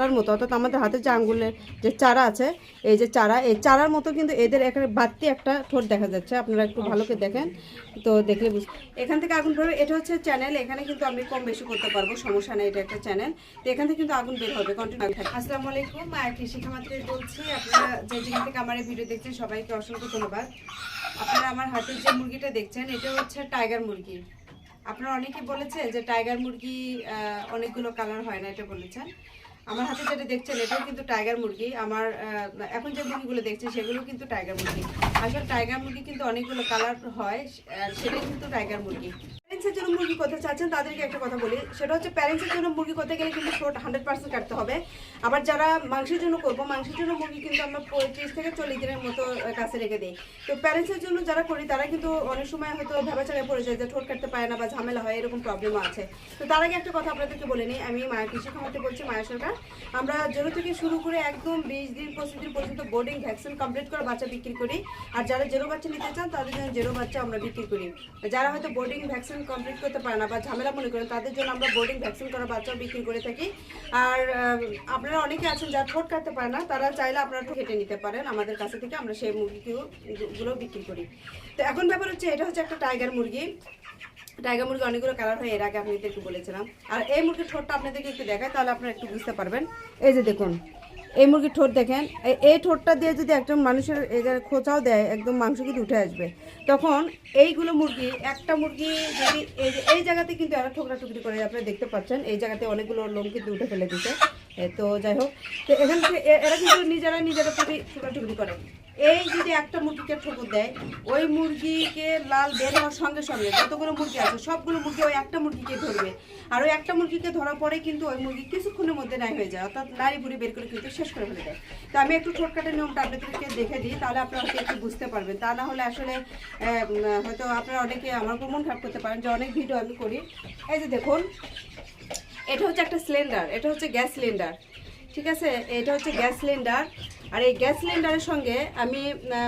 চারার মতো, অর্থাৎ আমাদের হাতে যে আঙ্গুলের যে চারা আছে, এই যে চারা, এই চারার মতো কিন্তু এদের এখানে বাড়তি একটা ঠোঁট দেখা যাচ্ছে। আপনারা একটু ভালো করে দেখেন, তো দেখলে বুঝ, এখান থেকে আগুন বেরোবে এটা হচ্ছে চ্যানেল এখানে কিন্তু আমি কম বেশি করতে পারব, সমস্যা নেই, এটা একটা চ্যানেল তো এখান থেকে কিন্তু আগুন বের হবে কন্টিনিউ আসসালামু আলাইকুম মায়ের কৃষি খামাতে বলছি, আপনারা যে যেখান থেকে আমার এই ভিডিও দেখছেন, সবাইকে অসংখ্য ধন্যবাদ। আপনারা আমার হাতের যে মুরগিটা দেখছেন, এটা হচ্ছে টাইগার মুরগি। আপনারা অনেকে বলেছে যে টাইগার মুরগি অনেকগুলো কালার হয় না, এটা বলেছেন। আমার হাতে যেটা দেখছেন, এটাও কিন্তু টাইগার মুরগি। আমার এখন যে মুরগিগুলো দেখছেন সেগুলো কিন্তু টাইগার মুরগি। আসলে টাইগার মুরগি কিন্তু অনেকগুলো কালার হয় সেটাই কিন্তু টাইগার মুরগি। প্যারেন্টসের জন্য মুরগি করতে চাচ্ছেন তাদেরকে একটা কথা বলি। সেটা হচ্ছে প্যারেন্টসের জন্য মুরগি করতে গেলে কিন্তু ঠোঁট হান্ড্রেড পার্সেন্ট কাটতে হবে। আবার যারা মাংসের জন্য করব, মাংসের জন্য মুরগি কিন্তু আমরা পঁয়ত্রিশ থেকে চল্লিশ দিনের মতো কাছে রেখে দিই। তো প্যারেন্টসের জন্য যারা করি, তারা কিন্তু অনেক সময় হয়তো ভেবাচারে পড়ে যায় যে ঠোঁট কাটতে পারে না বা ঝামেলা হয়, এরকম প্রবলেমও আছে। তো তার আগে একটা কথা আপনাদেরকে বলে নিই। আমি মায়ের কৃষি খামাতে বলছি মায়ের সরকার। আমরা জেরো থেকে শুরু করে একদম বিশ দিন, পঁচিশ দিন পর্যন্ত বোর্ডিং ভ্যাকসিন কমপ্লিট করে বাচ্চা বিক্রি করি। আর যারা জেরো বাচ্চা নিতে চান, তাদের জন্য জেরো বাচ্চা আমরা বিক্রি করি। যারা হয়তো বোর্ডিং ভ্যাকসিন কমপ্লিট করতে পারে না বা ঝামেলা মনে করেন, তাদের জন্য আমরা বোর্ডিং ভ্যাকসিন করা বাচ্চাও বিক্রি করে থাকি। আর আপনারা অনেকে আছেন যারা ঠোঁট কাটতে পারে না, তারা চাইলে আপনারা কেটে নিতে পারেন আমাদের কাছে থেকে, আমরা সেই মুরগিগুলো বিক্রি করি। তো এখন ব্যাপার হচ্ছে, এটা হচ্ছে একটা টাইগার মুরগি। টাইগার মুরগি অনেকগুলো কালার হয়, এর আগে আপনাদেরকে বলেছিলাম। আর এই মুরগির ঠোঁটটা আপনাদেরকে একটু দেখায় তাহলে আপনারা একটু বুঝতে পারবেন। এই যে দেখুন এই মুরগির ঠোঁট দেখেন এই- ঠোঁটটা দিয়ে যদি একজন মানুষের খোঁচাও দেয়, একদম মাংস কিন্তু উঠে আসবে। তখন এইগুলো মুরগি, একটা মুরগি যদি এই জায়গাতে কিন্তু এরা ঠোকরা টুকরি করে, আপনারা দেখতে পাচ্ছেন, এই জায়গাতে অনেকগুলো লোম কিন্তু উঠে ফেলে দিতে তো যাই হোক, তো এখান থেকে এরা কিন্তু নিজেরা নিজেরা প্রতি ঠোকরা টুকরি করে। এই যদি একটা মুরগিকে ঠোকর দেয়, ওই মুরগিকে লাল বের হওয়ার সঙ্গে সঙ্গে যতগুলো মুরগি আছে, সবগুলো মুরগি ওই একটা মুরগিকে ধরবে। আর ওই একটা মুরগিকে ধরার পরে কিন্তু ওই মুরগি কিছুক্ষণের মধ্যে নাই হয়ে যায়, অর্থাৎ নাড়ি বুড়ি বের করে কিন্তু শেষ করে ফেলে দেয়। তো আমি একটু ঠোঁট কাটার নিয়মটা আপনাদেরকে দেখে দিই, তাহলে আপনারা একটু বুঝতে পারবেন। তা না হলে আসলে হয়তো আপনারা অনেকে আমার উপর মন খারাপ করতে পারেন যে অনেক ভিডিও আমি করি। এই যে দেখুন, এটা হচ্ছে একটা সিলিন্ডার এটা হচ্ছে গ্যাস সিলিন্ডার ঠিক আছে? এটা হচ্ছে গ্যাস সিলিন্ডার আর এই গ্যাস সিলিন্ডারের সঙ্গে আমি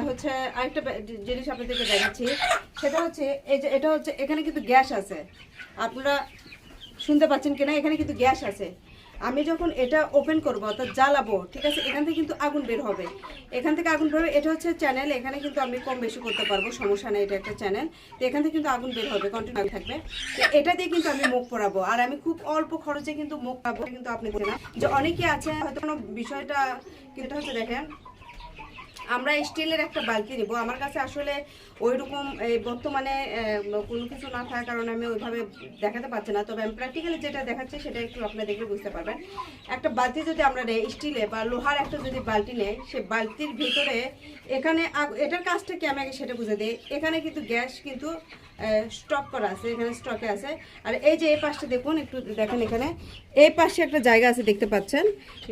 হচ্ছে আরেকটা জিনিস আপনাদেরকে দেখাচ্ছি। সেটা হচ্ছে, এই যে, এটা হচ্ছে, এখানে কিন্তু গ্যাস আছে। আপনারা শুনতে পাচ্ছেন কিনা? এখানে কিন্তু গ্যাস আছে। আমি যখন এটা ওপেন করব, অর্থাৎ জ্বালাবো, ঠিক আছে, এখান থেকে কিন্তু আগুন বের হবে। এখান থেকে আগুন বের হবে এটা হচ্ছে চ্যানেল এখানে কিন্তু আমি কম বেশি করতে পারব, সমস্যা নেই, এটা একটা চ্যানেল তো এখান থেকে কিন্তু আগুন বের হবে কন্টিনিউ থাকবে। তো এটা দিয়ে কিন্তু আমি মুখ পরাবো আর আমি খুব অল্প খরচে কিন্তু মুখ পাবো কিন্তু আপনি যে অনেকে আছে, হয়তো কোনো বিষয়টা কিন্তু হচ্ছে দেখেন আমরা স্টিলের একটা বালতি নেব। আমার কাছে আসলে ওই রকম এই বর্তমানে কোনো কিছু না থাকার কারণে আমি ওইভাবে দেখাতে পারছি না। তবে আমি প্র্যাকটিক্যালি যেটা দেখাচ্ছি সেটা একটু আপনারা দেখে বুঝতে পারবেন। একটা বালতি যদি আমরা নেই স্টিলে বা লোহার একটা যদি বালতি নেই, সে বালতির ভিতরে এখানে এটার কাজটা কি? আমি আগে সেটা বুঝে দিই। এখানে কিন্তু গ্যাস কিন্তু স্টক করা আছে এখানে স্টকে আছে। আর এই যে এই পাশটা দেখুন একটু দেখেন এখানে। এই পাশে একটা জায়গা আছে দেখতে পাচ্ছেন?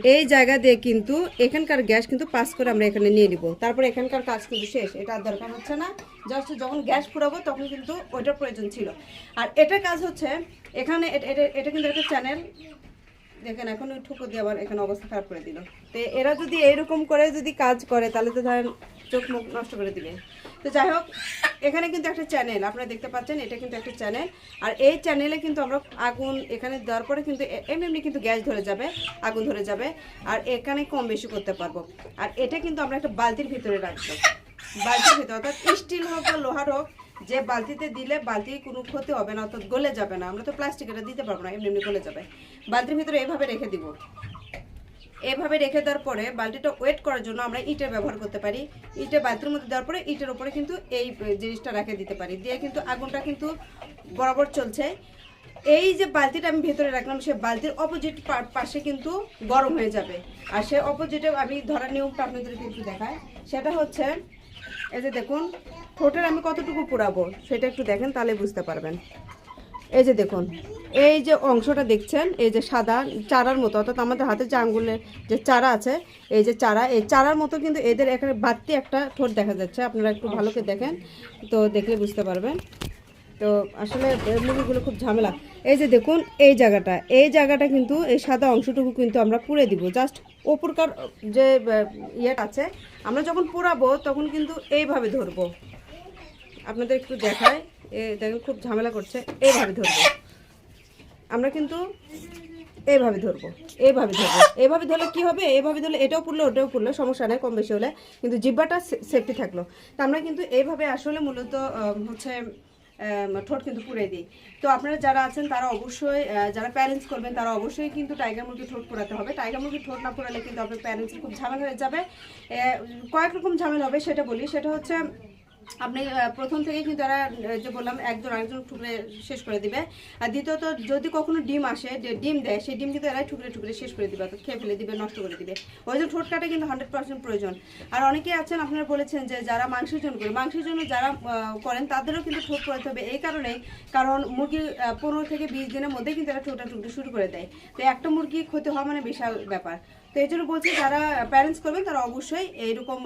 এই জায়গা দিয়ে কিন্তু এখানকার গ্যাস কিন্তু পাস করে আমরা এখানে নিয়ে নিব। তারপরে এখানকার কাজ কিন্তু শেষ এটা আর দরকার হচ্ছে না। জাস্ট যখন গ্যাস পুরাবো তখন কিন্তু ওইটার প্রয়োজন ছিল। আর এটার কাজ হচ্ছে এখানে এটা- এটা- এটা কিন্তু একটা চ্যানেল দেখেন এখন ওই ঠুকো দিয়ে আবার এখানে অবস্থা খারাপ করে দিল। তো এরা যদি এইরকম করে যদি কাজ করে তাহলে তো ধরেন চোখ মুখ নষ্ট করে দিবে। তো যাই হোক, এখানে কিন্তু একটা চ্যানেল আপনারা দেখতে পাচ্ছেন, এটা কিন্তু একটা চ্যানেল আর এই চ্যানেলে কিন্তু আমরা আগুন এখানে দেওয়ার পরে কিন্তু এমনি এমনি কিন্তু গ্যাস ধরে যাবে, আগুন ধরে যাবে। আর এখানে কম বেশি করতে পারব। আর এটা কিন্তু আমরা একটা বালতির ভিতরে রাখব। বালতির ভিতরে, অর্থাৎ স্টিল হোক বা লোহার হোক, যে বালতিতে দিলে বালতি কোনো ক্ষতি হবে না, অর্থাৎ গলে যাবে না। আমরা তো প্লাস্টিক এটা দিতে পারব না, এমনি এমনি গলে যাবে। বালতির ভিতরে এভাবে রেখে দিব। এভাবে রেখে দেওয়ার পরে বালতিটা ওয়েট করার জন্য আমরা ইটের ব্যবহার করতে পারি। ইটে বালতির মধ্যে দেওয়ার পরে ইটের উপরে কিন্তু এই জিনিসটা রেখে দিতে পারি। দিয়ে কিন্তু আগুনটা কিন্তু বরাবর চলছে। এই যে বালতিটা আমি ভেতরে রাখলাম, সে বালতির অপোজিট পাশে কিন্তু গরম হয়ে যাবে। আর সে অপোজিটে আমি ধরার নিয়মটা আপনাদেরকে একটু দেখাই। সেটা হচ্ছে, এই যে দেখুন, ঠোঁটের আমি কতটুকু পুরাবো সেটা একটু দেখেন, তাহলে বুঝতে পারবেন। এই যে দেখুন, এই যে অংশটা দেখছেন, এই যে সাদা চারার মতো, অর্থাৎ আমাদের হাতে যে আঙ্গুলের যে চারা আছে, এই যে চারা, এই চারার মতো কিন্তু এদের এখানে বাড়তি একটা ঠোঁট দেখা যাচ্ছে। আপনারা একটু ভালো করে দেখেন, তো দেখলে বুঝতে পারবেন। তো আসলে মুরগিগুলো খুব ঝামেলা। এই যে দেখুন, এই জায়গাটা এই জায়গাটা কিন্তু এই সাদা অংশটুকু কিন্তু আমরা পুড়ে দিব। জাস্ট ওপরকার যে ইয়েটা আছে, আমরা যখন পোড়াবো তখন কিন্তু এইভাবে ধরবো। আপনাদের একটু দেখায় এ দেখেন খুব ঝামেলা করছে এইভাবে ধরবো। আমরা কিন্তু এইভাবে ধরবো এইভাবে ধরবো এইভাবে ধরলে কি হবে? এইভাবে ধরলে এটাও পুরলো ওটাও পুরলো সমস্যা নেই, কম বেশি হলে। কিন্তু জিব্বাটা সেফটি থাকল। তা আমরা কিন্তু এইভাবে আসলে মূলত হচ্ছে ঠোঁট কিন্তু পুড়ে দিই। তো আপনারা যারা আছেন, তারা অবশ্যই যারা প্যারেন্টস করবেন, তারা অবশ্যই কিন্তু টাইগার মুরগি ঠোঁট পোড়াতে হবে। টাইগার মুরগি ঠোঁট না পোড়ালে কিন্তু আপনার প্যারেন্টস খুব ঝামেলা হয়ে যাবে। কয়েক রকম ঝামেলা হবে, সেটা বলি। সেটা হচ্ছে আপনি প্রথম থেকে কিন্তু আহ, যে বললাম একজন আরেকজন টুকরে শেষ করে দিবে। আর দ্বিতীয়ত যদি কখনো ডিম আসে যে ডিম দেয় সেই ডিম কিন্তু এরাই টুকরে টুকরে শেষ করে দিবে অর্থাৎ খেয়ে ফেলে দিবে নষ্ট করে দিবে। ওই জন্য ঠোঁট কাটা কিন্তু হান্ড্রেড পার্সেন্ট প্রয়োজন। আর অনেকেই আছেন আপনারা বলেছেন যে যারা মাংসের জন্য করে মাংসের জন্য যারা করেন তাদেরও কিন্তু ঠোঁট পড়াতে হবে। এই কারণেই কারণ মুরগি পনেরো থেকে বিশ দিনের মধ্যে কিন্তু এরা ঠোঁটা টুকতে শুরু করে দেয়। তো একটা মুরগি ক্ষতি হওয়া মানে বিশাল ব্যাপার। তো এই জন্য বলছি যারা প্যারেন্টস করবেন, তারা অবশ্যই এইরকম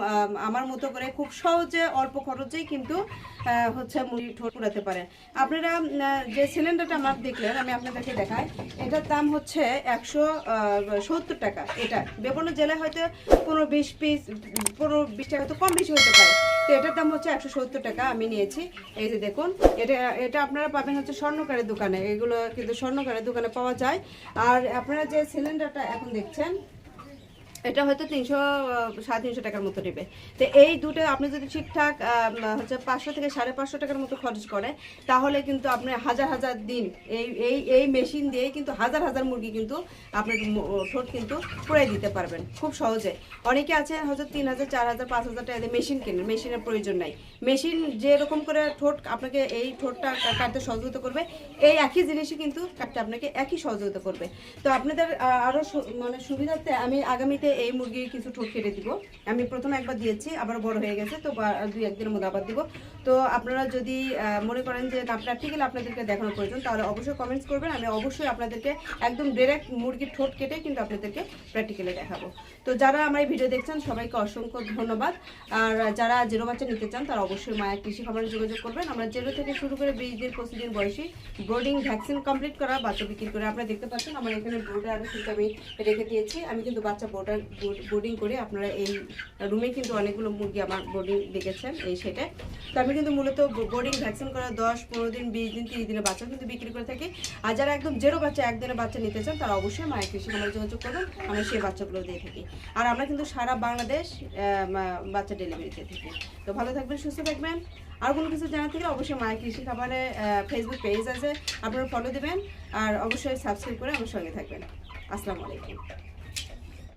আমার মতো করে খুব সহজে অল্প খরচেই কিন্তু হচ্ছে মুড়ি ঠোঁট পুরাতে পারেন। আপনারা যে সিলিন্ডারটা আমার দেখলেন, আমি আপনাদেরকে দেখাই। এটার দাম হচ্ছে একশো সত্তর টাকা। এটা বিভিন্ন জেলায় হয়তো পনেরো বিশ পিস পনেরো বিশ টাকা তো কম বেশি হতে পারে। তো এটার দাম হচ্ছে একশো সত্তর টাকা আমি নিয়েছি। এই যে দেখুন, এটা এটা আপনারা পাবেন হচ্ছে স্বর্ণকারের দোকানে। এগুলো কিন্তু স্বর্ণকারের দোকানে পাওয়া যায়। আর আপনারা যে সিলিন্ডারটা এখন দেখছেন এটা হয়তো তিনশো সাড়ে তিনশো টাকার মতো নেবে। তো এই দুটো আপনি যদি ঠিকঠাক হচ্ছে পাঁচশো থেকে সাড়ে পাঁচশো টাকার মতো খরচ করে, তাহলে কিন্তু আপনি হাজার হাজার দিন এই এই এই মেশিন দিয়েই কিন্তু হাজার হাজার মুরগি কিন্তু আপনার ঠোঁট কিন্তু পুড়ে দিতে পারবেন খুব সহজে। অনেকে আছে হয়তো তিন হাজার, চার হাজার, পাঁচ হাজার টাকা দিয়ে মেশিন কেনেন মেশিনের প্রয়োজন নাই। মেশিন যেরকম করে ঠোঁট আপনাকে এই ঠোঁটটা কাটতে সহযোগিতা করবে, এই একই জিনিসই কিন্তু কাটতে আপনাকে একই সহযোগিতা করবে। তো আপনাদের আরও মানে সুবিধার্থে আমি আগামীতে এই মুরগির কিছু ঠোঁট কেটে দিব। আমি প্রথমে একবার দিয়েছি, আবার বড় হয়ে গেছে, তো দুই একদিনের মধ্যে আবার দিব। তো আপনারা যদি মনে করেন যে না গেলে আপনাদেরকে দেখানো প্রয়োজন, তাহলে অবশ্যই কমেন্টস করবেন। আমি অবশ্যই আপনাদেরকে একদম ডিরেক্ট মুরগির ঠোঁট কেটে কিন্তু আপনাদেরকে প্র্যাকটিক্যালে দেখাবো। তো যারা আমার এই ভিডিও দেখছেন, সবাইকে অসংখ্য ধন্যবাদ। আর যারা জিরো বাচ্চা নিতে চান, তারা অবশ্যই মায়ের কৃষি খামারে যোগাযোগ করবেন। আমরা জিরো থেকে শুরু করে বিশ দিন, পঁচিশ দিন বয়সী ব্রোডিং ভ্যাকসিন কমপ্লিট করা, বাচ্চা বিক্রি করে আপনারা দেখতে পাচ্ছেন, আমার এখানে বোর্ডে আরও কিন্তু আমি রেখে দিয়েছি। আমি কিন্তু বাচ্চা বোর্ডার বোর্ডিং করে আপনারা এই রুমে কিন্তু অনেকগুলো মুরগি আমার বোর্ডিং দেখেছেন, এই সেটে। তো আমি কিন্তু মূলত বোর্ডিং ভ্যাকসিন করা দশ, পনেরো দিন, বিশ দিন, তিরিশ দিনের বাচ্চা কিন্তু বিক্রি করে থাকি। আর যারা একদম জেরো বাচ্চা, একদিনের বাচ্চা নিতে চান, তারা অবশ্যই মায়ের কৃষি খামারে যোগাযোগ করবেন আমরা সেই বাচ্চাগুলো দিয়ে থাকি। আর আমরা কিন্তু সারা বাংলাদেশ বাচ্চা ডেলিভারিতে থাকি। তো ভালো থাকবেন, সুস্থ থাকবেন। আর কোনো কিছু জানার থাকলে অবশ্যই মায়ের কৃষি খাবারে ফেসবুক পেজ আছে, আপনারা ফলো দেবেন। আর অবশ্যই সাবস্ক্রাইব করে আমার সঙ্গে থাকবেন। আসসালামু আলাইকুম।